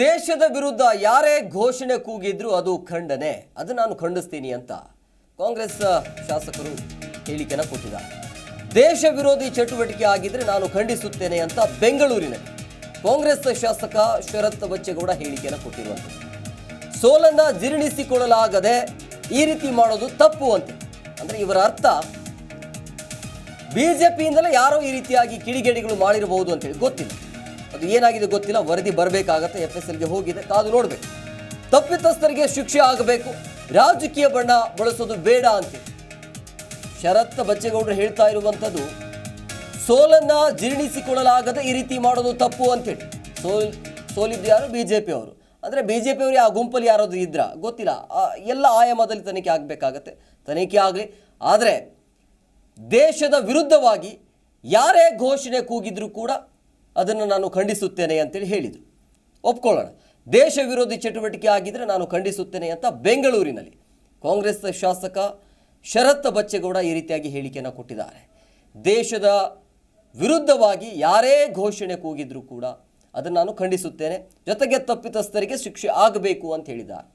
ದೇಶದ ವಿರುದ್ಧ ಯಾರೇ ಘೋಷಣೆ ಕೂಗಿದ್ರು ಅದು ಖಂಡನೆ. ಅದು ನಾನು ಖಂಡಿಸ್ತೀನಿ ಅಂತ ಕಾಂಗ್ರೆಸ್ ಶಾಸಕರು ಹೇಳಿಕೆನ ಕೊಟ್ಟಿದ್ದಾರೆ. ದೇಶ ವಿರೋಧಿ ಚಟುವಟಿಕೆ ಆಗಿದ್ರೆ ನಾನು ಖಂಡಿಸುತ್ತೇನೆ ಅಂತ ಬೆಂಗಳೂರಿನ ಕಾಂಗ್ರೆಸ್ ಶಾಸಕ ಶರತ್ ಬಚ್ಚೇಗೌಡ ಹೇಳಿಕೆಯನ್ನು ಕೊಟ್ಟಿರುವಂಥದ್ದು. ಸೋಲನ್ನ ಜೀರ್ಣಿಸಿಕೊಳ್ಳಲಾಗದೆ ಈ ರೀತಿ ಮಾಡೋದು ತಪ್ಪು ಅಂತ. ಅಂದ್ರೆ ಇವರ ಅರ್ಥ, ಬಿಜೆಪಿಯಿಂದಲೇ ಯಾರೋ ಈ ರೀತಿಯಾಗಿ ಕಿಡಿಗೇಡಿಗಳು ಮಾಡಿರಬಹುದು ಅಂತೇಳಿ ಗೊತ್ತಿಲ್ಲ. ಅದು ಏನಾಗಿದೆ ಗೊತ್ತಿಲ್ಲ, ವರದಿ ಬರಬೇಕಾಗತ್ತೆ ಎಫ್ ಎಸ್ ಎಲ್ಗೆ ಹೋಗಿದೆ, ಕಾದು ನೋಡಬೇಕು. ತಪ್ಪಿತಸ್ಥರಿಗೆ ಶಿಕ್ಷೆ ಆಗಬೇಕು, ರಾಜಕೀಯ ಬಣ್ಣ ಬಳಸೋದು ಬೇಡ ಅಂತ ಶರತ್ ಬಚ್ಚೇಗೌಡರು ಹೇಳ್ತಾ ಇರುವಂಥದ್ದು, ಸೋಲನ್ನ ಜೀರ್ಣಿಸಿಕೊಳ್ಳಲಾಗದೆ ಈ ರೀತಿ ಮಾಡೋದು ತಪ್ಪು ಅಂತೇಳಿ ಸೋಲ್, ಸೋಲಿದ್ದು ಯಾರು? ಬಿಜೆಪಿ ಅವರು. ಅಂದರೆ ಬಿಜೆಪಿ ಅವರು ಆ ಗುಂಪಲ್ಲಿ ಯಾರಾದ್ರು ಇದ್ರ? ಗೊತ್ತಿಲ್ಲ. ಎಲ್ಲ ಆಯಾಮದಲ್ಲಿ ತನಿಖೆ ಆಗಬೇಕಾಗತ್ತೆ. ತನಿಖೆ ಆಗಲಿ. ಆದರೆ ದೇಶದ ವಿರುದ್ಧವಾಗಿ ಯಾರೇ ಘೋಷಣೆ ಕೂಗಿದ್ರೂ ಕೂಡ ಅದನ್ನು ನಾನು ಖಂಡಿಸುತ್ತೇನೆ ಅಂತೇಳಿ ಹೇಳಿದರು. ಒಪ್ಕೊಳ್ಳೋಣ. ದೇಶ ವಿರೋಧಿ ಚಟುವಟಿಕೆ ಆಗಿದ್ದರೆ ನಾನು ಖಂಡಿಸುತ್ತೇನೆ ಅಂತ ಬೆಂಗಳೂರಿನಲ್ಲಿ ಕಾಂಗ್ರೆಸ್ ಶಾಸಕ ಶರತ್ ಬಚ್ಚೇಗೌಡ ಈ ರೀತಿಯಾಗಿ ಹೇಳಿಕೆಯನ್ನು ಕೊಟ್ಟಿದ್ದಾರೆ. ದೇಶದ ವಿರುದ್ಧವಾಗಿ ಯಾರೇ ಘೋಷಣೆ ಕೂಗಿದ್ರೂ ಕೂಡ ಅದನ್ನು ನಾನು ಖಂಡಿಸುತ್ತೇನೆ. ಜೊತೆಗೆ ತಪ್ಪಿತಸ್ಥರಿಗೆ ಶಿಕ್ಷೆ ಆಗಬೇಕು ಅಂತ ಹೇಳಿದ್ದಾರೆ.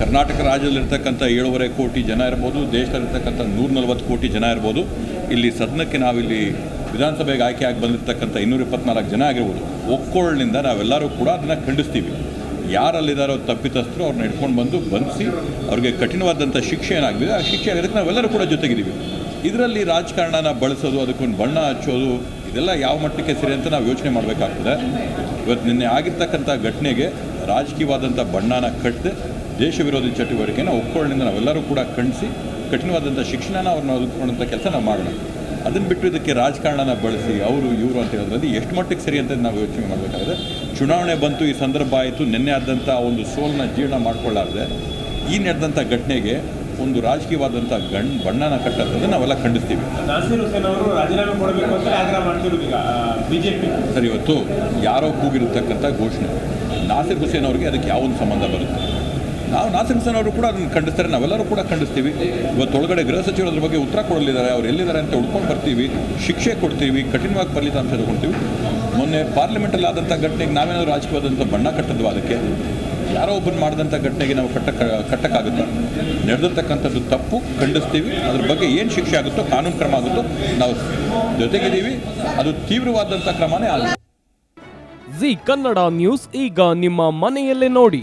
ಕರ್ನಾಟಕ ರಾಜ್ಯದಲ್ಲಿರ್ತಕ್ಕಂಥ ಏಳುವರೆ ಕೋಟಿ ಜನ ಇರ್ಬೋದು, ದೇಶದಲ್ಲಿರ್ತಕ್ಕಂಥ ನೂರ ನಲವತ್ತು ಕೋಟಿ ಜನ ಇರ್ಬೋದು. ಇಲ್ಲಿ ಸದನಕ್ಕೆ ನಾವಿಲ್ಲಿ ವಿಧಾನಸಭೆಗೆ ಆಯ್ಕೆಯಾಗಿ ಬಂದಿರತಕ್ಕಂಥ ಇನ್ನೂರ ಇಪ್ಪತ್ನಾಲ್ಕು ಜನ ಆಗಿರ್ಬೋದು ಒಕ್ಕೋಳ್ನಿಂದ ನಾವೆಲ್ಲರೂ ಕೂಡ ಅದನ್ನು ಖಂಡಿಸ್ತೀವಿ. ಯಾರಲ್ಲಿದ್ದಾರೋ ತಪ್ಪಿತಸ್ಥರು ಅವ್ರನ್ನ ಹಿಡ್ಕೊಂಡು ಬಂದು ಬಂಧಿಸಿ ಅವ್ರಿಗೆ ಕಠಿಣವಾದಂಥ ಶಿಕ್ಷೆ ಏನಾಗಿದೆ ಆ ಶಿಕ್ಷೆ ಆಗೋದಕ್ಕೆ ನಾವೆಲ್ಲರೂ ಕೂಡ ಜೊತೆಗಿದ್ದೀವಿ. ಇದರಲ್ಲಿ ರಾಜಕಾರಣನ ಬಳಸೋದು, ಅದಕ್ಕೊಂದು ಬಣ್ಣ ಹಚ್ಚೋದು, ಇದೆಲ್ಲ ಯಾವ ಮಟ್ಟಕ್ಕೆ ಸರಿ ಅಂತ ನಾವು ಯೋಚನೆ ಮಾಡಬೇಕಾಗ್ತದೆ. ಇವತ್ತು ನಿನ್ನೆ ಆಗಿರ್ತಕ್ಕಂಥ ಘಟನೆಗೆ ರಾಜಕೀಯವಾದಂಥ ಬಣ್ಣನ ಕಟ್ಟದೆ ದೇಶ ವಿರೋಧಿ ಚಟುವಟಿಕೆನ ಒಕ್ಕೊಳ್ಳಿಂದ ನಾವೆಲ್ಲರೂ ಕೂಡ ಖಂಡಿಸಿ, ಕಠಿಣವಾದಂಥ ಶಿಕ್ಷಣನ ಅವ್ರನ್ನ ಒದಗಿಸ್ಕೊಂಡಂಥ ಕೆಲಸ ನಾವು ಮಾಡೋಣ. ಅದನ್ನು ಬಿಟ್ಟು ಇದಕ್ಕೆ ರಾಜಕಾರಣನ ಬಳಸಿ ಅವರು ಇವರು ಅಂತ ಹೇಳೋದ್ರಲ್ಲಿ ಎಷ್ಟು ಮಟ್ಟಿಗೆ ಸರಿ ಅಂತ ನಾವು ಯೋಚನೆ ಮಾಡಬೇಕಾದ್ರೆ ಚುನಾವಣೆ ಬಂತು ಈ ಸಂದರ್ಭ ಆಯಿತು ನಿನ್ನೆ ಆದಂಥ ಒಂದು ಸೋಲನ್ನ ಜೀರ್ಣ ಮಾಡ್ಕೊಳ್ಳಾರ್ದೆ ಈ ನಡೆದಂಥ ಘಟನೆಗೆ ಒಂದು ರಾಜಕೀಯವಾದಂಥ ಗಣ್ ಬಣ್ಣನ ಕಟ್ಟಂಥದ್ದು ನಾವೆಲ್ಲ ಖಂಡಿಸ್ತೀವಿ. ಸರಿ ಇವತ್ತು ಯಾರೋ ಕೂಗಿರತಕ್ಕಂಥ ಘೋಷಣೆ. ನಾಸಿರ್ ಹುಸೇನ್ ಅವರಿಗೆ ಅದಕ್ಕೆ ಯಾವೊಂದು ಸಂಬಂಧ ಬರುತ್ತೆ? ನಾವು ನಾಸಿರ್ ಅವರು ಕೂಡ ಅದನ್ನು ಖಂಡಿಸ್ತಾರೆ. ನಾವೆಲ್ಲರೂ ಕೂಡ ಖಂಡಿಸ್ತೀವಿ. ಇವತ್ತು ಒಳಗಡೆ ಗೃಹ ಸಚಿವರು ಅದ್ರ ಬಗ್ಗೆ ಉತ್ತರ ಕೊಡಲಿದ್ದಾರೆ. ಅವ್ರು ಎಲ್ಲಿದ್ದಾರೆ ಅಂತ ಹುಡ್ಕೊಂಡು ಬರ್ತೀವಿ. ಶಿಕ್ಷೆ ಕೊಡ್ತೀವಿ. ಕಠಿಣವಾಗಿ ಫಲಿತಾಂಶ ತಗೊಳ್ತೀವಿ ಮೊನ್ನೆ ಪಾರ್ಲಿಮೆಂಟಲ್ಲಿ ಆದಂಥ ಘಟನೆಗೆ ನಾವೇನಾದರೂ ರಾಜಕೀಯವಾದಂಥ ಬಣ್ಣ ಕಟ್ಟದ್ವಾ ಅದಕ್ಕೆ? ಯಾರೋ ಒಬ್ಬರು ಮಾಡಿದಂಥ ಘಟನೆಗೆ ನಾವು ಕಟ್ಟಕ್ಕೆ ಕಟ್ಟಕ್ಕಾಗುತ್ತಾ? ನಡೆದಿರ್ತಕ್ಕಂಥದ್ದು ತಪ್ಪು, ಖಂಡಿಸ್ತೀವಿ. ಅದ್ರ ಬಗ್ಗೆ ಏನು ಶಿಕ್ಷೆ ಆಗುತ್ತೋ, ಕಾನೂನು ಕ್ರಮ ಆಗುತ್ತೋ, ನಾವು ಜೊತೆಗಿದ್ದೀವಿ. ಅದು ತೀವ್ರವಾದಂಥ ಕ್ರಮನೇ ಆಗುತ್ತೆ ಜಿ ಕನ್ನಡ ನ್ಯೂಸ್ ಈಗ ನಿಮ್ಮ ಮನೆಯಲ್ಲೇ ನೋಡಿ.